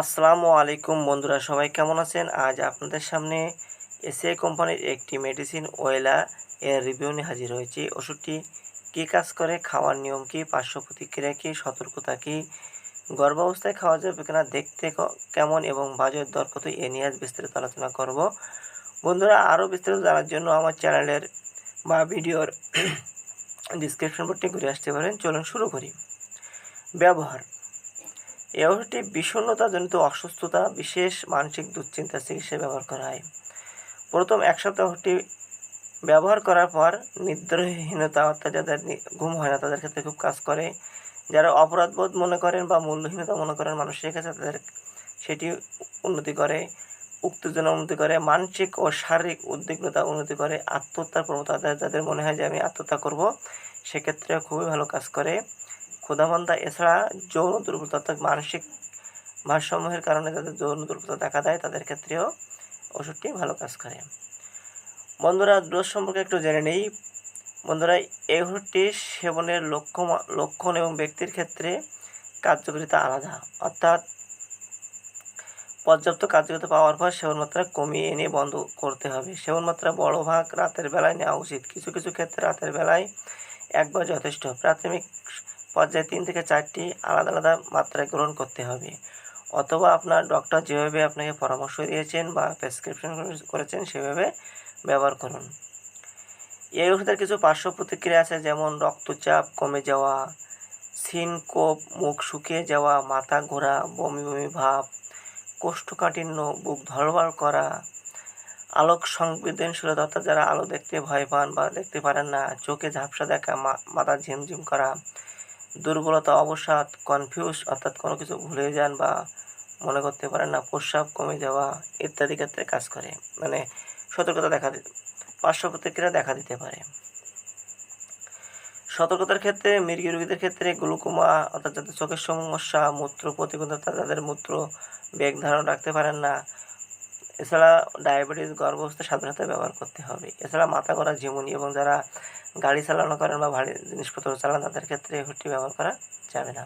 আসসালামু আলাইকুম বন্ধুরা, সবাই কেমন আছেন? আজ আপনাদের সামনে এসিআই কোম্পানির একটি মেডিসিন ওয়েলা এর রিভিউ নিয়ে হাজির হয়েছি। ওষুধটি কী কাজ করে, খাওয়ার নিয়ম কী, পার্শ্ব প্রতিক্রিয়া কী, সতর্কতা কী, গর্ভাবস্থায় খাওয়া যাবে কিনা, দেখতে কেমন এবং বাজার দর কত, এ নিয়ে আজ বিস্তারিত আলোচনা করব। বন্ধুরা, আরও বিস্তারিত জানার জন্য আমার চ্যানেলের বা ভিডিওর ডিসক্রিপশন বোর্ডটি ঘুরে আসতে পারেন। চলুন শুরু করি। ব্যবহার। এই ওষুধটি বিষণ্ণতাজনিত অসুস্থতা, বিশেষ মানসিক দুশ্চিন্তা চিকিৎসায় ব্যবহার করা হয়। প্রথম এক সপ্তাহটি ব্যবহার করার পর নিদ্রাহীনতা, অর্থাৎ যাদের ঘুম হয় না, তাদের ক্ষেত্রে খুব কাজ করে। যারা অপরাধবোধ মনে করেন বা মূল্যহীনতা মনে করেন, মানুষের কাছে তাদের সেটি উন্নতি করে, উত্তেজনা উন্নতি করে, মানসিক ও শারীরিক উদ্বিগ্নতা উন্নতি করে, আত্মহত্যার প্রবণতা যাদের মনে হয় যে আমি আত্মহত্যা করব সেক্ষেত্রে খুবই ভালো কাজ করে। ক্ষুধামন্দা এছাড়া যৌন দুর্বলতা অর্থাৎ মানসিক ভারসাম্যের কারণে যাদের যৌন দুর্বলতা দেখা দেয়, তাদের ক্ষেত্রেও ওষুধটি ভালো কাজ করে। বন্ধুরা ডোজ সম্পর্কে একটু জেনে নেই। বন্ধুরা, এই ওষুধটি সেবনের লক্ষ্য লক্ষণ এবং ব্যক্তির ক্ষেত্রে কার্যকারিতা আলাদা। অর্থাৎ পর্যাপ্ত কার্যকারিতা পাওয়ার পর সেবন মাত্রা কমিয়ে এনে বন্ধ করতে হবে। সেবন মাত্রা বড় ভাগ রাতের বেলায় নেওয়া উচিত। কিছু কিছু ক্ষেত্রে রাতের বেলায় একবার যথেষ্ট। প্রাথমিক পর্যায়ে তিন থেকে চারটি আলাদা আলাদা মাত্রায় গ্রহণ করতে হবে। অথবা আপনার ডক্টর যেভাবে আপনাকে পরামর্শ দিয়েছেন বা প্রেসক্রিপশন করেছেন সেভাবে ব্যবহার করুন। এই ওষুধের কিছু পার্শ্ব প্রতিক্রিয়া আছে, যেমন রক্তচাপ কমে যাওয়া সিনকোপ মুখ শুকিয়ে যাওয়া, মাথা ঘোরা, বমি বমি ভাব, কোষ্ঠকাঠিন্য, বুক ধরবার করা, আলোক সংবেদনশীলতা, অর্থাৎ যারা আলো দেখতে ভয় পান বা দেখতে পারেন না, চোখে ঝাপসা দেখা মাথা ঝিমঝিম করা দুর্বলতা, অবসাদ কনফিউজ অর্থাৎ কোনো কিছু ভুলে যান বা মনে করতে পারেন না, প্রস্রাব কমে যাওয়া ইত্যাদি ক্ষেত্রে কাজ করে। মানে সতর্কতা দেখা পার্শ্ব প্রতিক্রিয়া দেখা দিতে পারে। সতর্কতার ক্ষেত্রে মৃগী রোগীদের ক্ষেত্রে গ্লুকোমা, অর্থাৎ যাদের চোখের সমস্যা, মূত্র প্রতিবন্ধতা যাদের মূত্র বেগ ধারণ রাখতে পারেন না এছাড়া ডায়াবেটিস গর্ভাবস্থায় সাধারণত ব্যবহার করতে হবে। এছাড়া মাথা করা ঝিমুনি এবং যারা গাড়ি চালানো করেন বা ভারী জিনিসপত্র চালান, তাদের ক্ষেত্রে ওষুধটি ব্যবহার করা যাবে না।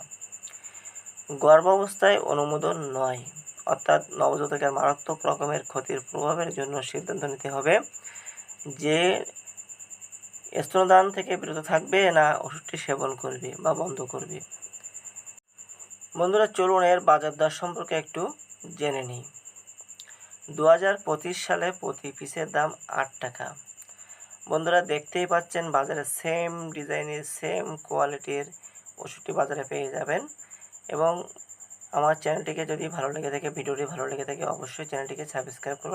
গর্ভাবস্থায় অনুমোদন নয়, অর্থাৎ নবজাতকের মারাত্মক রকমের ক্ষতির প্রভাবের জন্য সিদ্ধান্ত নিতে হবে যে স্তনদান থেকে বিরত থাকবে না, ওষুধটি সেবন করবে বা বন্ধ করবে। বন্ধুরা, চলুন এর বাজার দর সম্পর্কে একটু জেনে নিই। দু হাজার পঁচিশ সালে প্রতি পিসের দাম আট টাকা। বন্ধুরা দেখতেই পাচ্ছেন বাজারে সেম ডিজাইনের সেম কোয়ালিটির ওষুধটি বাজারে পেয়ে যাবেন এবং আমার চ্যানেলটিকে যদি ভালো লেগে থাকে ভিডিওটি ভালো লেগে থাকে, অবশ্যই চ্যানেলটিকে সাবস্ক্রাইব করবেন।